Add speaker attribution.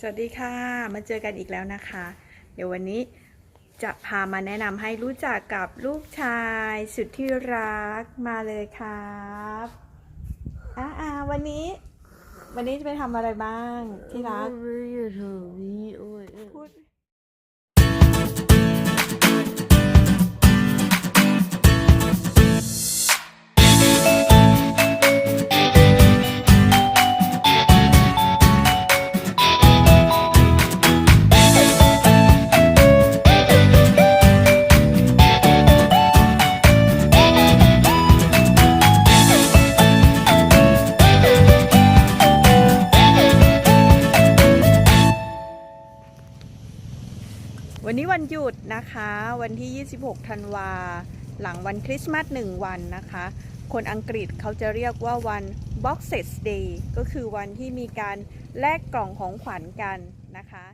Speaker 1: สวัสดีค่ะ มาเจอกันอีกแล้วนะคะ เดี๋ยววันนี้จะพามาแนะนำให้รู้จักกับลูกชายสุดที่รักมาเลยครับอ่าอ่าวันนี้ วันนี้จะไปทำอะไรบ้างที่รัก
Speaker 2: ไม่อยู่แถวนี้โอ้ย
Speaker 1: พูด วันนี้วันหยุดนะคะ วันที่ 26 ธันวา หลังวันคริสต์มาสหนึ่งวันนะคะ คนอังกฤษเขาจะเรียกว่าวัน Boxes Day ก็คือวันที่มีการแลกกล่องของขวัญกันนะคะ